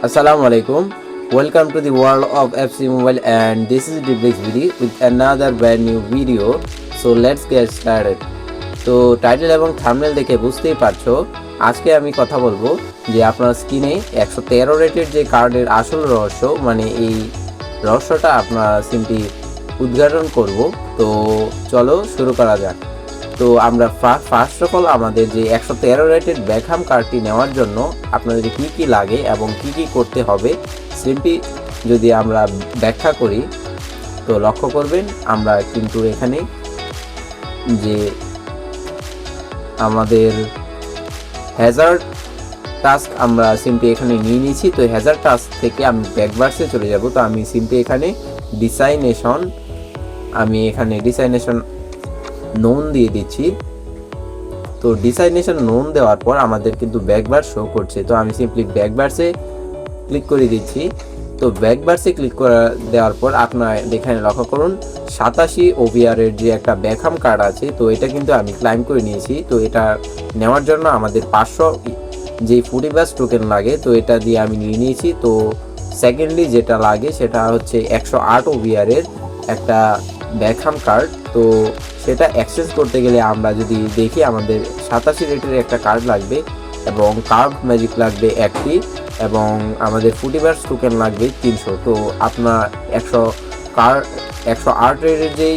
Assalamu alaikum. Welcome to the world of FC Mobile and this is Diblix video with another brand new video. So let's get started. তো title এবং thumbnail দেখে বুঝতেই পারছ আজকে আমি কথা বলব যে আপনার স্ক্রিনে একশো তেরো রেটের যে কার্ডের আসল রহস্য মানে এই রহস্যটা আপনার সিমটি উদ্ঘাটন করব তো চলো শুরু করা যাক তো আমরা ফার্স্ট অফ অল আমাদের যে একশো তেরো রেটেড ব্যাকহাম কার্ডটি নেওয়ার জন্য আপনাদের কি কি লাগে এবং কি কি করতে হবে সিমটি যদি আমরা ব্যাখ্যা করি, তো লক্ষ্য করবেন আমরা কিন্তু এখানে যে আমাদের হ্যাজার্ড টাস্ক আমরা সিমটি এখানে নিয়ে নিয়েছি, তো হ্যাজার টাস্ক থেকে আমি ব্যাকবার্সে চলে যাব, তো আমি সিমটি এখানে ডিসাইনেশন আমি এখানে ডিসাইনেশন নোন দিয়ে দিচ্ছি। তো ডিসাইনেশন নোন দেওয়ার পর আমাদের কিন্তু ব্যাকবার শো করছে। তো আমি সিম্পলি ব্যাকবার্সে ক্লিক করে দিচ্ছি। তো ব্যাকবার্সে ক্লিক করা, দেওয়ার পর আপনার এখানে লক্ষ্য করুন, সাতাশি ওভিআরের যে একটা ব্যাকহাম কার্ড আছে, তো এটা কিন্তু আমি ক্লাইম করে নিয়েছি। তো এটা নেওয়ার জন্য আমাদের পাঁচশো যে ফুটিবাস টোকেন লাগে, তো এটা দিয়ে আমি নিয়ে নিয়েছি। তো সেকেন্ডলি যেটা লাগে, সেটা হচ্ছে একশো আট ওভিআরের একটা ব্যাকহাম কার্ড তো সেটা এক্সচেঞ্জ করতে গেলে আমরা যদি দেখি আমাদের সাতাশি রেটের একটা কার্ড লাগবে এবং কার্ড ম্যাজিক লাগবে একটি এবং আমাদের ফুটিভার্স টোকেন লাগবে তিনশো। তো আপনার একশো কার্ড একশো আট রেটের যেই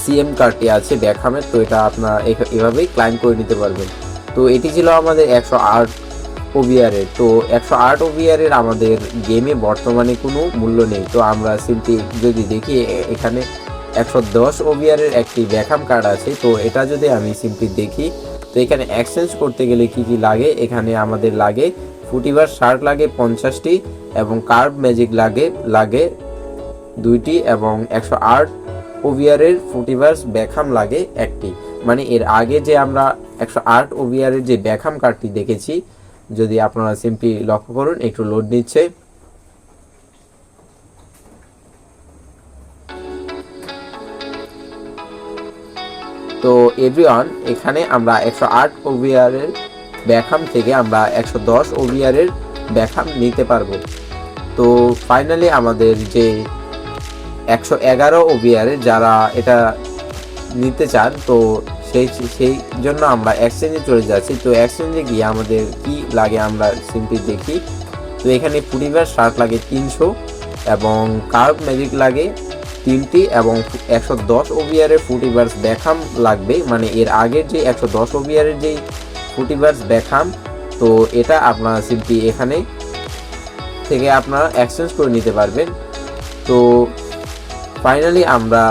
সিএম কার্ডটি আছে ব্যাকহামের তো এটা আপনার এভাবেই ক্লাইম করে নিতে পারবেন। তো এটি ছিল আমাদের একশো আট ওভিআরের তো একশো আট ওভিআরের আমাদের গেমে বর্তমানে কোনো মূল্য নেই। তো আমরা সিম্পলি যদি দেখি এখানে একশো দশ ওভিআরের একটি ব্যাকআপ কার্ড আছে। তো এটা যদি আমি সিম্পলি দেখি, তো এখানে এক্সচেঞ্জ করতে গেলে কি কি লাগে? এখানে আমাদের লাগে ফুটিভার শার্ট লাগে পঞ্চাশটি এবং কার্ভ ম্যাজিক লাগে লাগে দুইটি এবং একশো আট ওভিআরের ফুটিভার্স ব্যাকহাম লাগে একটি। মানে এর আগে যে আমরা একশো আট ওভিআরের যে ব্যাকহাম কার্ডটি দেখেছি, যদি আপনারা সিম্পলি লক্ষ্য করুন, একটু লোড নিচ্ছে। তো এভরিওয়ান এখানে আমরা একশো আট ওভিআরের ব্যাকহাম থেকে আমরা একশো দশ ওভিআরের ব্যাকহাম নিতে পারব। তো ফাইনালি আমাদের যে একশো এগারো ওভিআরের যারা এটা নিতে চান, তো সেই সেই জন্য আমরা এক্সচেঞ্জে চলে যাচ্ছি। তো এক্সচেঞ্জে গিয়ে আমাদের কি লাগে আমরা সিম্পলি দেখি। তো এখানে ফুটিভার শার্ট লাগে তিনশো এবং কার্ভ ম্যাজিক লাগে তিনটি এবং একশো দশ ওভিয়ারের ফুটিভার্স ব্যাখাম লাগবে মানে এর আগের যে একশো দশ ওভিয়ারের যেই ফুটিভার্স ব্যাখাম তো এটা আপনারা সিম্পলি এখানে থেকে আপনারা এক্সচেঞ্জ করে নিতে পারবেন। তো ফাইনালি আমরা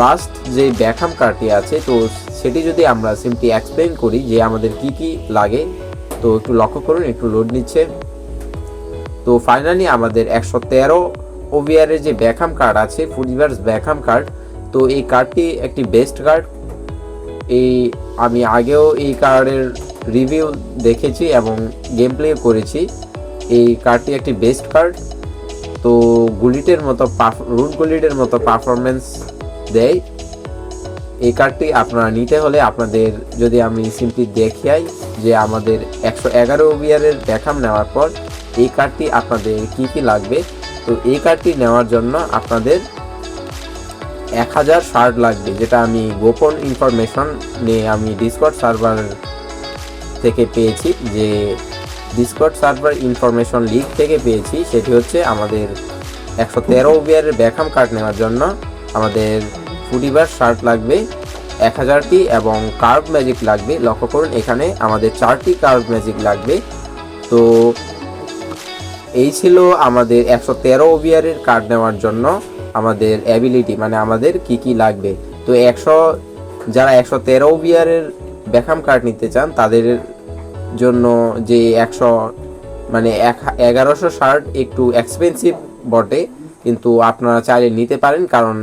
লাস্ট যে ব্যাকহাম কার্ডটি আছে, তো সেটি যদি আমরা সিম্পলি এক্সপ্লেন করি যে আমাদের কি কি লাগে, তো একটু লক্ষ্য করুন, একটু লোড নিচ্ছে তো ফাইনালি আমাদের একশো তেরো ওভিআরের যে ব্যাকহাম কার্ড আছে ফুডিভার্স ব্যাকহাম কার্ড তো এই কার্ডটি একটি বেস্ট কার্ড এই আমি আগেও এই কার্ডের রিভিউ দেখেছি এবং গেম প্লে করেছি। এই কার্ডটি একটি বেস্ট কার্ড তো গুলিটের মতো রুট গুলিটের মতো পারফরমেন্স দেয়। এই কার্ডটি আপনারা নিতে হলে আপনাদের, যদি আমি সিম্পলি দেখাই যে আমাদের একশো এগারো ওভিয়ারের দেখাম নেওয়ার পর, এই কার্ডটি আপনাদের কি কি লাগবে? তো এই কার্ডটি নেওয়ার জন্য আপনাদের এক হাজার শার্ট লাগবে, যেটা আমি গোপন ইনফরমেশন নিয়ে আমি ডিসকট সার্ভার থেকে পেয়েছি, যে ডিসকট সার্ভার ইনফরমেশন লিগ থেকে পেয়েছি, সেটি হচ্ছে আমাদের একশো তেরো ওভিয়ারের ব্যাকহাম কার্ড নেওয়ার জন্য আমাদের ফুটিভার শার্ট লাগবে, এক হাজারটি এবং কার্ভ ম্যাজিক লাগবে। লক্ষ্য করুন, এখানে আমাদের চারটি কার্ভ ম্যাজিক লাগবে। তো এই ছিল আমাদের একশো তেরো ওভিয়ারের কার্ড নেওয়ার জন্য আমাদের অ্যাবিলিটি মানে আমাদের কি কি লাগবে। তো একশো, যারা একশো তেরো ওভিয়ারের ব্যাকহাম কার্ড নিতে চান, তাদের জন্য যে একশো মানে এক, এগারোশো শার্ট একটু এক্সপেন্সিভ বটে, কিন্তু আপনারা চাইলে নিতে পারেন, কারণ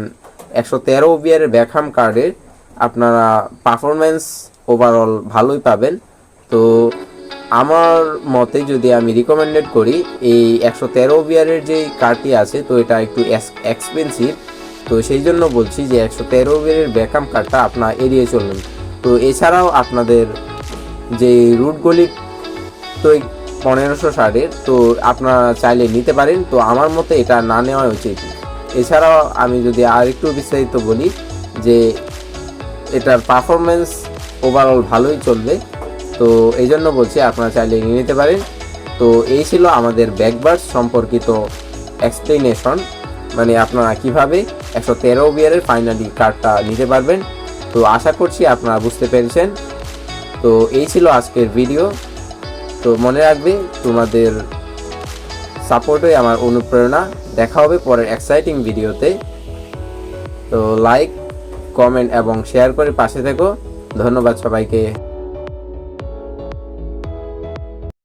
একশো তেরো ওভিয়ারের ব্যাকহাম কার্ডের আপনারা পারফরমেন্স ওভারঅল ভালোই পাবেন। তো আমার মতে যদি আমি রিকমেন্ডেড করি, এই একশো তেরো বিয়ারের যে কার্ডটি আছে, তো এটা একটু এক্সপেন্সিভ তো সেই জন্য বলছি যে একশো তেরো বিয়ারের ব্যাকহাম কার্ডটা আপনার এড়িয়ে চলুন। তো এছাড়াও আপনাদের যে রুটগুলি তো পনেরোশো ষাটের, তো আপনারা চাইলে নিতে পারেন। তো আমার মতে এটা না নেওয়া উচিত। এছাড়াও আমি যদি আর একটু বিস্তারিত বলি যে এটার পারফরমেন্স ওভারঅল ভালোই চলবে। তো এই জন্য বলছি আপনারা চাইলে নিয়ে নিতে পারেন। তো এই ছিল আমাদের ব্যাকবার্স সম্পর্কিত এক্সপ্লেনেশন মানে আপনারা কীভাবে একশো তেরো বিয়ারের ফাইনালি কার্ডটা নিতে পারবেন। তো আশা করছি আপনারা বুঝতে পেরেছেন। তো এই ছিল আজকের ভিডিও তো মনে রাখবে, তোমাদের সাপোর্টই আমার অনুপ্রেরণা। দেখা হবে পরের এক্সাইটিং ভিডিওতে তো। লাইক কমেন্ট এবং শেয়ার করে পাশে থেকো। ধন্যবাদ সবাইকে।